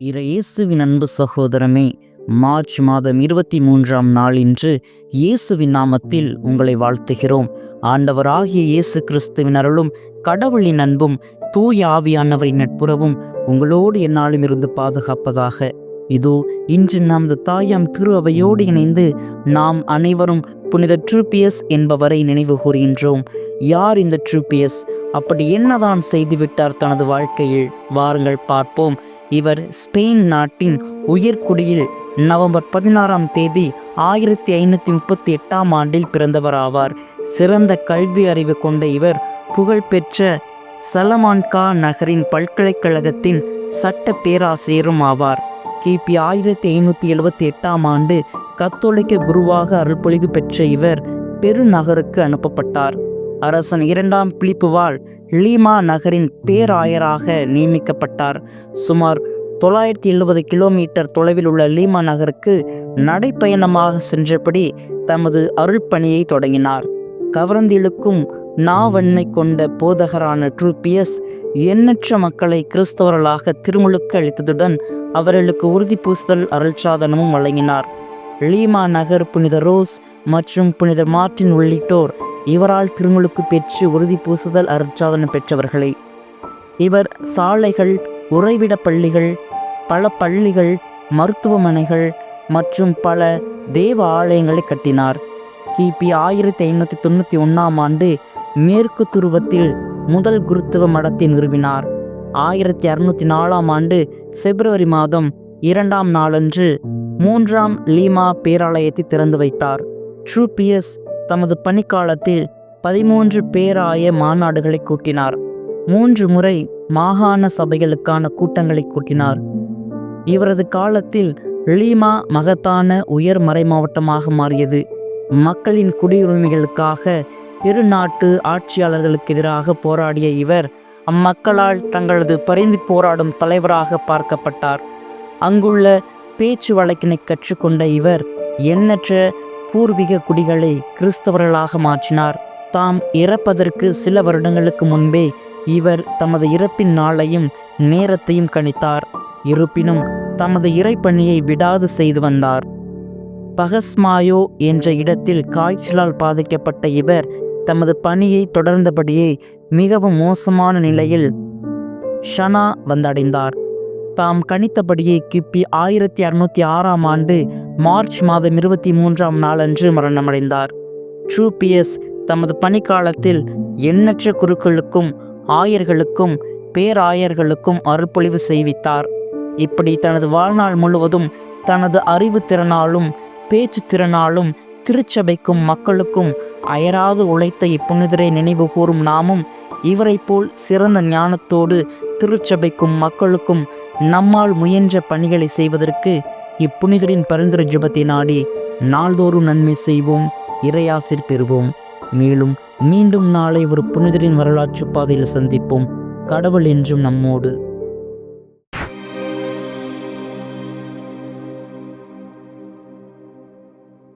இயேசுவின் அன்பு சகோதரமே மார்ச் மாதம் இருபத்தி மூன்றாம் நாள் இன்று இயேசுவின் நாமத்தில் உங்களை வாழ்த்துகிறோம். ஆண்டவராகிய இயேசு கிறிஸ்துவின் அருளும் கடவுளின் அன்பும் தூய ஆவியானவரின் நட்புறவும் உங்களோடு என்னாலும் இருந்து பாதுகாப்பதாக. இதோ இன்று நமது தாயாம் திரு அவையோடு இணைந்து நாம் அனைவரும் புனித ட்ரூபியஸ் என்பவரை நினைவு கூறுகின்றோம். யார் இந்த ட்ரூபியஸ் அப்படி என்னதான் செய்துவிட்டார் தனது வாழ்க்கையில்? வாருங்கள் பார்ப்போம். இவர் ஸ்பெயின் நாட்டின் உயர்குடியில் நவம்பர் பதினாறாம் தேதி ஆயிரத்தி ஐநூற்றி முப்பத்தி எட்டாம் ஆண்டில் பிறந்தவராவார். சிறந்த கல்வி அறிவு கொண்ட இவர் புகழ்பெற்ற சலமான்கா நகரின் பல்கலைக்கழகத்தின் சட்ட பேராசிரியரும் ஆவார். கிபி ஆயிரத்தி ஐநூற்றி எழுபத்தி எட்டாம் ஆண்டு கத்தோலிக்க குருவாக அருள்பொழிவு பெற்ற இவர் பெருநகருக்கு அனுப்பப்பட்டார். அரசன் இரண்டாம் பிலிப்புவால் லீமா நகரின் பேராயராக நியமிக்கப்பட்டார். சுமார் தொள்ளாயிரத்தி எழுபது கிலோமீட்டர் தொலைவில் உள்ள லீமா நகருக்கு நடைப்பயணமாக சென்றபடி தமது அருள்பணியை தொடங்கினார். கவர்ந்திழுக்கும் நாவண்ணை கொண்ட போதகரான ட்ரூபியஸ் எண்ணற்ற மக்களை கிறிஸ்தவர்களாக திருமுழுக்கு அளித்ததுடன் அவர்களுக்கு உறுதி பூசுதல் அருள்சாதனமும் வழங்கினார். லீமா நகர் புனித ரோஸ் மற்றும் புனித மார்ட்டின் உள்ளிட்டோர் இவரால் திருமுழுக்கு பெற்று உறுதி பூசுதல் அருட்சாதனம் பெற்றவர்களே. இவர் சாலைகள் உறைவிட பள்ளிகள் பல பள்ளிகள் மருத்துவமனைகள் மற்றும் பல தேவ ஆலயங்களை கட்டினார். கிபி ஆயிரத்தி ஐநூற்றி தொண்ணூற்றி ஒன்றாம் ஆண்டு மேற்கு துருவத்தில் முதல் குருத்துவ மடத்தை நிறுவினார். ஆயிரத்தி அறுநூற்றி நாலாம் ஆண்டு பிப்ரவரி மாதம் இரண்டாம் நாளன்று மூன்றாம் லீமா பேராலயத்தை திறந்து வைத்தார். ட்ரூபியஸ் தமது பணிக்காலத்தில் பதிமூன்று பேராய மாநாடுகளை கூட்டினார். மூன்று முறை மாகாண சபைகளுக்கான கூட்டங்களை கூட்டினார். இவரது காலத்தில் லீமா மகத்தான உயர் மறை மாவட்டமாக மாறியது. மக்களின் குடியுரிமைகளுக்காக இரு நாட்டு ஆட்சியாளர்களுக்கு எதிராக போராடிய இவர் அம்மக்களால் தங்களது பரிந்து போராடும் தலைவராக பார்க்கப்பட்டார். அங்குள்ள பேச்சு வழக்கினை கற்றுக்கொண்ட இவர் எண்ணற்ற பூர்வீக குடிகளை கிறிஸ்தவர்களாக மாற்றினார். தாம் இறப்பதற்கு சில வருடங்களுக்கு முன்பே இவர் தமது இறப்பின் நாளையும் நேரத்தையும் கணித்தார். இருப்பினும் தமது இறைப்பணியை விடாது செய்து வந்தார். பகஸ்மாயோ என்ற இடத்தில் காய்ச்சலால் பாதிக்கப்பட்ட இவர் தமது பணியை தொடர்ந்தபடியே மிகவும் மோசமான நிலையில் ஷனா வந்தடைந்தார். தாம் கணித்தபடியே கிபி ஆயிரத்தி அறுநூத்தி ஆறாம் ஆண்டு மார்ச் மாதம் இருபத்தி மூன்றாம் நாளன்று மரணமடைந்தார். ட்ரூபியஸ் தமது பணிக்காலத்தில் எண்ணற்ற குருக்களுக்கும் ஆயர்களுக்கும் பேராயர்களுக்கும் அருள்பொழிவு செய்வித்தார். இப்படி தனது வாழ்நாள் முழுவதும் தனது அறிவு திறனாலும் பேச்சு திறனாலும் திருச்சபைக்கும் மக்களுக்கும் அயராது உழைத்த இப்புனிதரை நினைவு கூறும் நாமும் இவரை போல் சிறந்த ஞானத்தோடு திருச்சபைக்கும் மக்களுக்கும் நம்மால் முயன்ற பணிகளை செய்வதற்கு இப்புனிதரின் பரிந்துரை ஜபத்தை நாடி நாள்தோறும் நன்மை செய்வோம் இறையாசிர் பெறுவோம். மேலும் மீண்டும் நாளை ஒரு புனிதரின் வரலாற்று பாதையில் சந்திப்போம். கடவுள் என்றும் நம்மோடு.